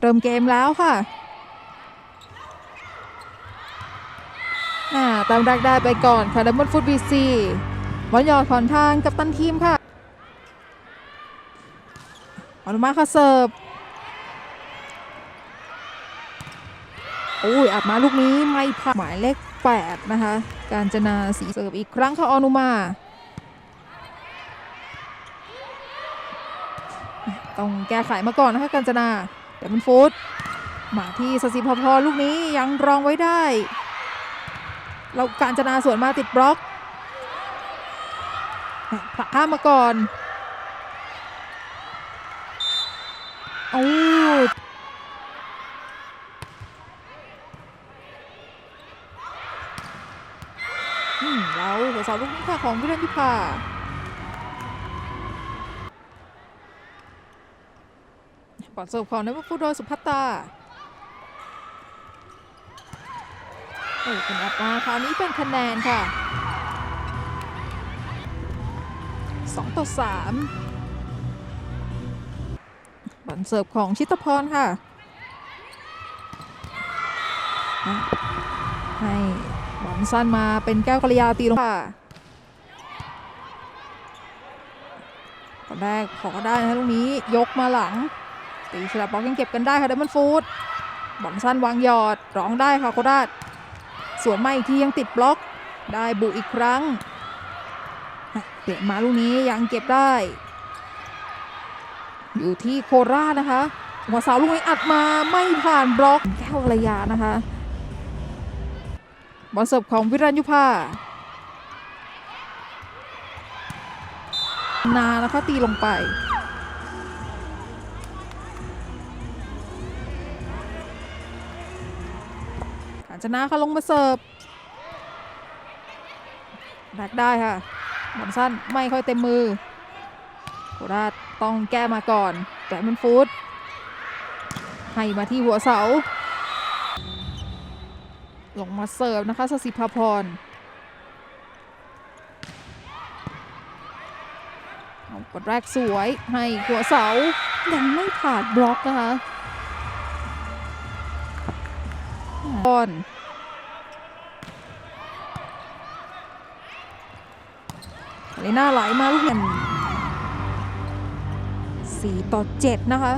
เริ่มเกมแล้วค่ะตามแรกได้ไปก่อนค่ะดัมเบิลฟุตบีซีบอลยอดขอนทางกับตันทีมค่ะอนุมาค่ะเสิร์ฟโอ้ยอัดมาลูกนี้ไม่ผ่านหมายเลข8นะคะ การจนาสีเสิร์ฟอีกครั้งค่ะออนุมา ต้องแก้ไขมาก่อนนะคะกัญจนา แต่มันฟุตมาที่สสิพพรลูกนี้ยังรองไว้ได้เราการจนาสวนมาติดบล็อกผลักข้ามมาก่อนเอาอืมแล้วหัวเสาลูกนี้ค่ะของวิรันยุพา บอลเสิร์ฟของนักฟุตบอลสุภัตตาโอ้เป็นอัดมาคราวนี้เป็นคะแนนค่ะ 2 ต่อ 3บอลเสิร์ฟของชิตพรค่ะ ให้บอลสั้นมาเป็นแก้วกัลยาตีลงค่ะตอนแรกขอได้นะลูกนี้ยกมาหลัง ตีฉลับบล็อกยังเก็บกันได้ค่ะเดมอนฟูดบอลสั้นวางหยอดร้องได้ค่ะโคราชสวนมาอีกทียังติดบล็อก ได้บุอีกครั้งเปลี่ยนมาลูกนี้ยังเก็บได้ อยู่ที่โคราชนะคะหัวเสาลูกนี้อัดมาไม่ผ่านบล็อกแก้วระยานะคะบอลเสิร์ฟของวิรัญยุภานานะคะตีลงไป ญจนาเขาลงมาเสิร์ฟแบกได้ค่ะบอลสั้นไม่ค่อยเต็มมือโคราชต้องแก้มาก่อนแต่มันฟูดให้มาที่หัวเสา ลงมาเสิร์ฟนะคะสสิภาพรกดแรกสวยให้หัวเสายังไม่ผ่านบล็อกนะคะ บอลเลน่าไหลมาลูกเห็นสี่ต่อเจ็ดนะคะ